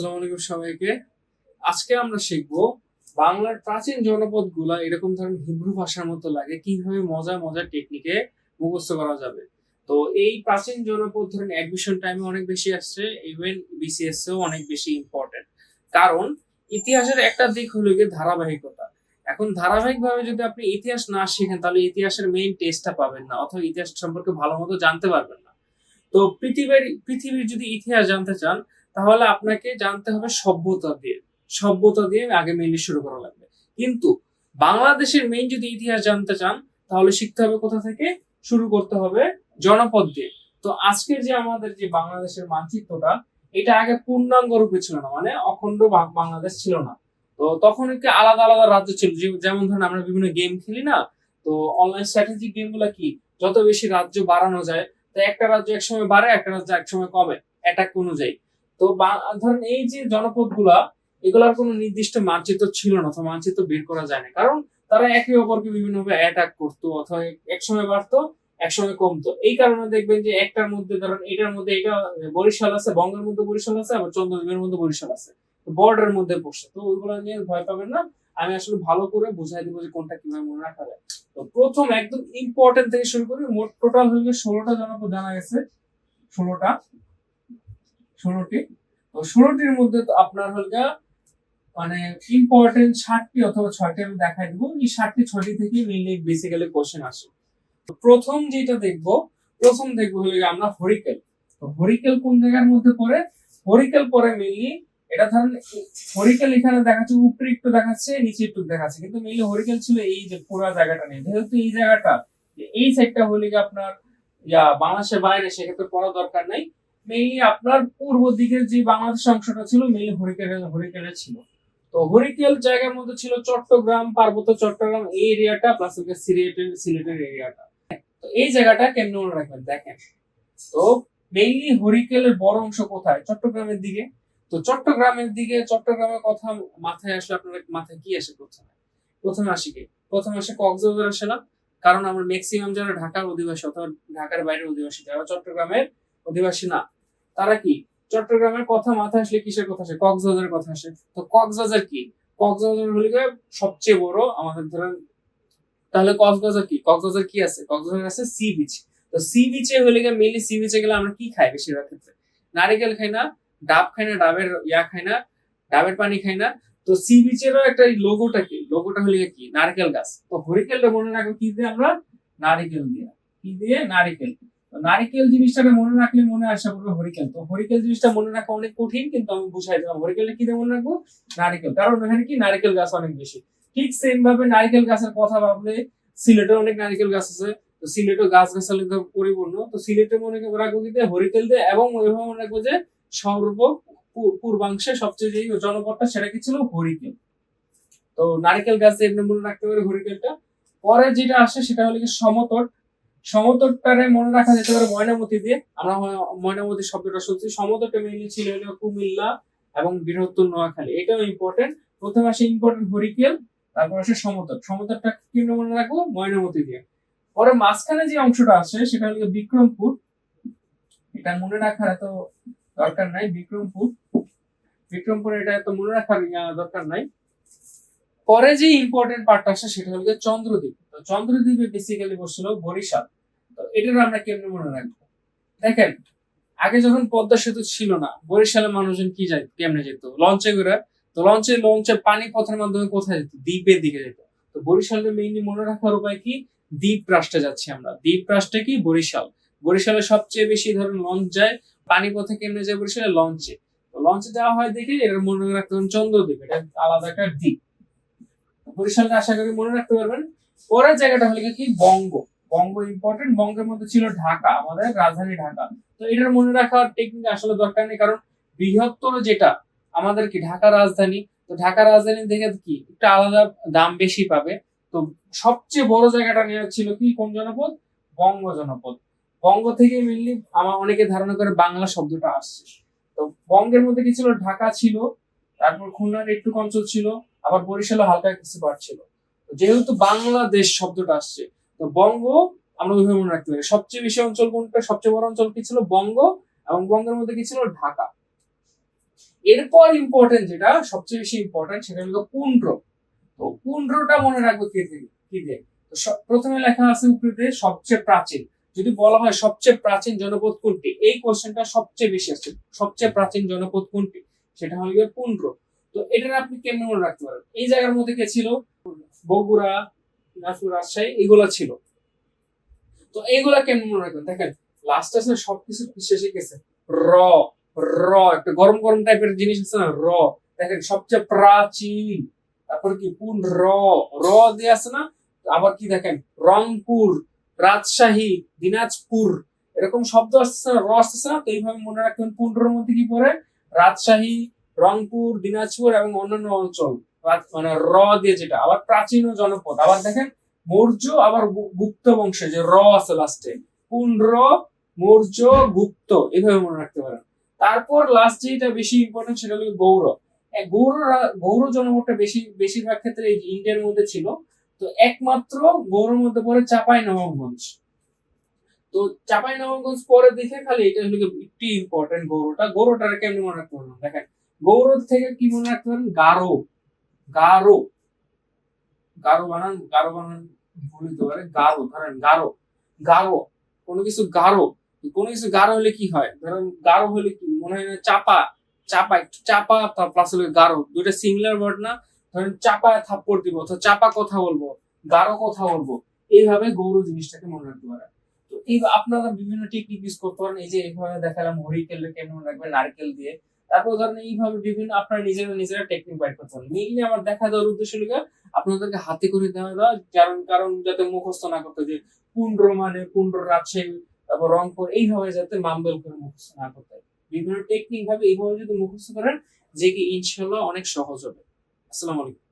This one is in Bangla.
আসসালামু আলাইকুম সবাইকে। আজকে আমরা শিখব বাংলার প্রাচীন জনপদগুলা এরকম ধরনের হিব্রু ভাষার মতো লাগে, কীভাবে মজা, মজার টেকনিকে মুখস্থ করা যাবে। তো এই প্রাচীন জনপদ ধরেন অ্যাডমিশন টাইমে অনেক বেশি আসছে ইভেন বিসিএস অনেক বেশি ইম্পর্টেন্ট কারণ ইতিহাসের একটা দিক হলো গিয়ে ধারাবাহিকতা। এখন ধারাবাহিকভাবে যদি আপনি ইতিহাস না শিখেন, তাহলে ইতিহাসের মেইন টেস্টটা পাবেন না, অথবা ইতিহাস সম্পর্কে ভালো মতো জানতে পারবেন না। তো পৃথিবীর পৃথিবীর যদি ইতিহাস জানতে চান তাহলে আপনাকে জানতে হবে সভ্যতা দিয়ে। সভ্যতা দিয়ে আগে মেইনলি শুরু করা লাগবে। কিন্তু বাংলাদেশের মেইন যদি ইতিহাস জানতে চান, তাহলে শিখতে হবে কোথা থেকে? শুরু করতে হবে জনপদ দিয়ে। তো আজকের যে আমাদের যে বাংলাদেশের মানচিত্রটা, এটা আগে পূর্ণাঙ্গ রূপে ছিল না মানে অখণ্ড বাংলাদেশ ছিল না। তো তখন একটি আলাদা আলাদা রাজ্য ছিল। যেমন ধরেন আমরা বিভিন্ন গেম খেলি না, তো অনলাইন স্ট্র্যাটেজিক গেমগুলা কি? যত বেশি রাজ্য বাড়ানো যায়, তো একটা রাজ্য একসময় বাড়ে, একটা রাজ্য একসময় কমে অ্যাটাক অনুযায়ী। তো ধরেন এই যে জনপদগুলা এগুলার কোনো নির্দিষ্ট মানচিত্র ছিল না, অথবা মানচিত্র বের করা যায় না। কারণ তারা একে অপরকে বিভিন্নভাবে অ্যাটাক করতো, অথবা একসময় বাড়তো, একসময় কমতো। এই কারণে দেখবেন যে একটার মধ্যে, ধরেন এটার মধ্যে এটা বরিশাল আছে, বঙ্গের মধ্যে বরিশাল আছে, আবার চন্দ্রদ্বীপের মধ্যে বরিশাল আছে। বর্ডারের মধ্যে পড়ছে তো ওইগুলো নিয়ে ভয় পাবেন না। আমি আসলে ভালো করে বুঝাই দিব যে কোনটা কীভাবে মনে রাখা যায়। তো প্রথম একদম ইম্পর্টেন্ট থেকে শুরু করি, মোট টোটাল হয়ে ষোলোটা জনপদ জানা গেছে, ষোলোটা। ষোলোটি। তো ষোলোটির মধ্যে তো আপনার হল গিয়া মানে ইম্পর্টেন্ট ষাটটি অথবা ছয়টি আমি দেখাই দিব। এই ষাটটি, ছয়টি থেকে মেইনলি বেসিক্যালি কোশ্চেন আসে। তো প্রথম যেটা দেখব, প্রথম দেখব হলো আমরা হরিকেল তো হরিকেল কোন জায়গার মধ্যে পড়ে? হরিকেল পরে মেইনলি এটা ধরেন হরিকেল এখানে দেখাচ্ছে, উপরে একটু দেখাচ্ছে, নিচে একটু দেখাচ্ছে। কিন্তু মেইনলি হরিকেল ছিল এই যে পুরো জায়গাটা নিয়ে। যেহেতু এই জায়গাটা, এই সাইডটা হলে আপনার, ইয়া, বাংলাদেশের বাইরে, সেক্ষেত্রে পড়া দরকার নাই। মেইনলি আপনার পূর্ব দিকের যে বাংলাদেশ অংশটা ছিল মেইনলি হরিকেলের হরিকেলের ছিল। তো হরিকেল জায়গার মধ্যে ছিল চট্টগ্রাম, পার্বত্য চট্টগ্রাম এই এরিয়াটা প্লাস হচ্ছে সিলেটের সিলেটের এরিয়াটা তো এই জায়গাটা কেমন মনে রাখবেন, দেখেন। তো মেইনলি হরিকেলের বড় অংশ কোথায়? চট্টগ্রামের দিকে। তো চট্টগ্রামের দিকে, চট্টগ্রামের কথা মাথায় আসলে আপনার, মাথায় কি আসে প্রথমে? প্রথমে আসি কি? প্রথমে আসে কক্সবাজার আসে না? কারণ আমরা ম্যাক্সিমাম যারা ঢাকার অধিবাসী, অথবা ঢাকার বাইরের অধিবাসী, যারা চট্টগ্রামের অধিবাসী না তারা কি? চট্টগ্রামের কথা মাথায় আসলে কিসের কথা আসে? কক্সবাজারের কথা আসে। তো কক্সবাজার কি? কক্সবাজার হলে সবচেয়ে বড় আমাদের ধরেন, তাহলে কক্সবাজার কি? কক্সবাজার কি আছে? কক্সবাজার আছে সি বিচ। তো সি বিচে হলে গিয়ে মেনলি সি বিচে গেলে আমরা কি খাই বেশিরভাগ ক্ষেত্রে? নারিকেল খাই না, ডাব খাই না, ডাবের ইয়া খাই না, ডাবের পানি খাই না। তো সি বিচেরও একটা লোগোটা কি? লোগোটা হলে কি? নারকেল গাছ। তো হরিকেলটা মনে রাখব কি দিয়ে আমরা? নারিকেল দিয়ে। কি দিয়ে? নারিকেল। নারিকেল জিনিসটাকে মনে রাখলে মনে আসা পড়বে হরিকেল। তো হরিকেল জিনিসটা মনে রাখা অনেক কঠিন, কিন্তু আমি বুঝাই দিলাম, হরিকেলটা কি মনে রাখব? নারিকেল। কারণ ওখানে কি? নারিকেল গাছ অনেক বেশি। ঠিক সেম ভাবে নারিকেল গাছের কথা ভাবলে সিলেটে অনেক নারিকেল গাছ আছে। তো সিলেটও গাছ গাছালি পরিপূর্ণ। তো সিলেটে মনে রাখব কি দিয়ে হরিকেল দিয়ে এবং ওইভাবে মনে রাখব যে সর্ব পূর্বাংশে সবচেয়ে যে জনপদটা সেটা কি ছিল? হরিকেল। তো নারিকেল গাছ এমনি মনে রাখতে পারে হরিকেলটা। পরে যেটা আসে সেটা হলো কি সমতট। সমতটটারে মনে রাখা যেতে পারে ময়নামতি দিয়ে। আমরা ময়নামতি শব্দটা শুনছি। সমতটে মেইনলি ছিল কুমিল্লা এবং বৃহত্তর নোয়াখালী। এটাও ইম্পর্টেন্ট প্রথমে আসে ইম্পর্টেন্ট হরিকেল, তারপর আসে সমতট। সমতটটা কি মনে রাখব? ময়নামতি দিয়ে। পরে মাঝখানে যে অংশটা আছে, সেটা হলো বিক্রমপুর। এটা মনে রাখার এত দরকার নাই, বিক্রমপুর। বিক্রমপুর এটা এত মনে রাখার দরকার নাই। পরে যে ইম্পর্টেন্ট পার্টটা আসে সেটা হলো চন্দ্রদ্বীপ। তো চন্দ্রদ্বীপে বেসিক্যালি বসছিল বরিশাল। তো এটার আমরা কেমনে মনে রাখব? দেখেন, আগে যখন পদ্মা সেতু ছিল না, বরিশালের মানুষজন কি যায় কেমনে যেত? লঞ্চে করে তো লঞ্চে লঞ্চে পানি পথের মাধ্যমে কোথায় যেত? দ্বীপের দিকে যেত। তো বরিশালের মেইনলি মনে রাখার উপায় কি? দ্বীপ রাষ্ট্রে যাচ্ছি আমরা। দ্বীপ রাষ্ট্রে কি? বরিশাল। বরিশালে সবচেয়ে বেশি ধরেন লঞ্চ যায়, পানি পথে কেমনে যায় বরিশালে? লঞ্চে। তো লঞ্চে যাওয়া হয় দেখে এটা মনে রাখতে পারেন চন্দ্রদ্বীপ। এটা আলাদা একটা দ্বীপ। বরিশালটা আশা করি মনে রাখতে পারবেন। পরের জায়গাটা হলো কি? বঙ্গ। বঙ্গ ইম্পর্টেন্ট বঙ্গের মধ্যে ছিল ঢাকা, আমাদের রাজধানী ঢাকা। তো এটার মনে রাখার টেকনিক আসলে দরকার নেই, কারণ বৃহত্তর যেটা আমাদের কি? ঢাকা রাজধানী। তো ঢাকা রাজধানী দেখে কি? একটা আলাদা দাম বেশি পাবে। তো সবচেয়ে বড় জায়গাটা নেওয়া ছিল কি? কোন জনপদ? বঙ্গ জনপদ। বঙ্গ থেকে মেনলি আমার অনেকে ধারণা করে বাংলা শব্দটা আসছে। তো বঙ্গের মধ্যে কি ছিল? ঢাকা ছিল, তারপর খুলনার একটু অঞ্চল ছিল, আবার বরিশালে হালকা কিছু পার্ট ছিল। যেহেতু বাংলাদেশ শব্দটা আসছে, তো বঙ্গ আমরা ওইভাবে মনে রাখতে পারি। সবচেয়ে বেশি অঞ্চল কোনটা, সবচেয়ে বড় অঞ্চল কি ছিল? বঙ্গ এবং বঙ্গের মধ্যে কি ছিল? ঢাকা। এরপর ইম্পর্টেন্ট যেটা, সবচেয়ে বেশি ইম্পর্টেন্ট সেটা হলো পুন্ড্র তো পুন্ড্রটা মনে রাখব কি দিয়ে কি দিয়ে? তো প্রথমে লেখা আছে উপরে সবচেয়ে প্রাচীন। যদি বলা হয় সবচেয়ে প্রাচীন জনপদ কোনটি? এই কোশ্চেনটা সবচেয়ে বেশি আসছে। সবচেয়ে প্রাচীন জনপদ কোনটি? সেটা হলো গিয়ে পুন্ড্র তো এটা আপনি কেমনে মনে রাখতে পারেন? এই জায়গার মধ্যে কে ছিল? বগুড়া, দিনাজপুর, রাজশাহী, এগুলা ছিল। তো এইগুলা কেমন মনে রাখবেন দেখেন লাস্ট আসলে সবকিছু শেষে গেছে। র র, একটা গরম গরম টাইপের জিনিস আছে না, র। দেখেন, সবচেয়ে প্রাচীন, তারপর কি? পুন র? র দিয়ে আছে না? আবার কি দেখেন? রংপুর, রাজশাহী, দিনাজপুর, এরকম শব্দ আসতেছে না, র আসতেছে না, তো এইভাবে মনে রাখবেন পুন্ড্রর মধ্যে কি পড়ে? রাজশাহী, রংপুর, দিনাজপুর এবং অন্যান্য অঞ্চল। মানে র দিয়ে যেটা, আবার প্রাচীন জনপদ। আবার দেখেন, মৌর্য, আবার গুপ্ত বংশে, যে র আছে লাস্টে কোন র? মৌর্য, গুপ্ত, এভাবে মনে রাখতে পারেন। তারপর লাস্ট যেটা বেশি ইম্পর্টেন্ট সেটা হলো গৌর। গৌর গৌর জনপদটা বেশি, বেশিরভাগ ক্ষেত্রে এই ইন্ডিয়ার মধ্যে ছিল। তো একমাত্র গৌরের মধ্যে পড়ে চাপাই নবাবগঞ্জ। তো চাপাই নবাবগঞ্জ পরে দেখে খালি এটা হলো একটু ইম্পর্টেন্ট গৌরটা। গৌরটা কেমনি মনে রাখতে পারবেন দেখেন, গৌর থেকে কি মনে রাখতে পারেন? গারো। গারো। গারো বানান গারো বানান, ভুল হতে পারে। গারো, ধরেন গারো। গারো, কোনো কিছু গারো। কোনো কিছু গাঢ় হলে কি হয়? ধরেন গাঢ় হলে কি? মনে হয় না চাপা চাপা চাপা প্লাস হলে গাঢ় দুইটা সিমিলার ওয়ার্ড না? ধরেন চাপা থাপ্পড় দিব অথবা চাপা কথা বলব গাঢ় কথা বলব। এইভাবে গৌর জিনিসটাকে মনে রাখতে পারে। তো এই আপনারা বিভিন্ন টেকনিক ইউজ করতে পারেন, এই যে এইভাবে দেখালাম হরিকেল কেমন মনে রাখবেন, নারকেল দিয়ে। তারপর ধরেন এইভাবে বিভিন্ন আপনারা নিজেরা নিজেরা টেকনিক বাইর করতে পারেন মেইনলি আমার দেখা দেওয়ার উদ্দেশ্য হলো আপনাদেরকে হাতে করে দেওয়া দেওয়া কারণ কারণ যাতে মুখস্থ না করতে যে পুন্ড্র মানে পুন্ড্র রাজশাহী তারপর রংপুর এইভাবে যাতে মাম্বেল করে মুখস্থ না করতে বিভিন্ন টেকনিক ভাবে এইভাবে যদি মুখস্থ করেন, যে কি ইনশাল্লাহ অনেক সহজ হবে। আসসালামু আলাইকুম।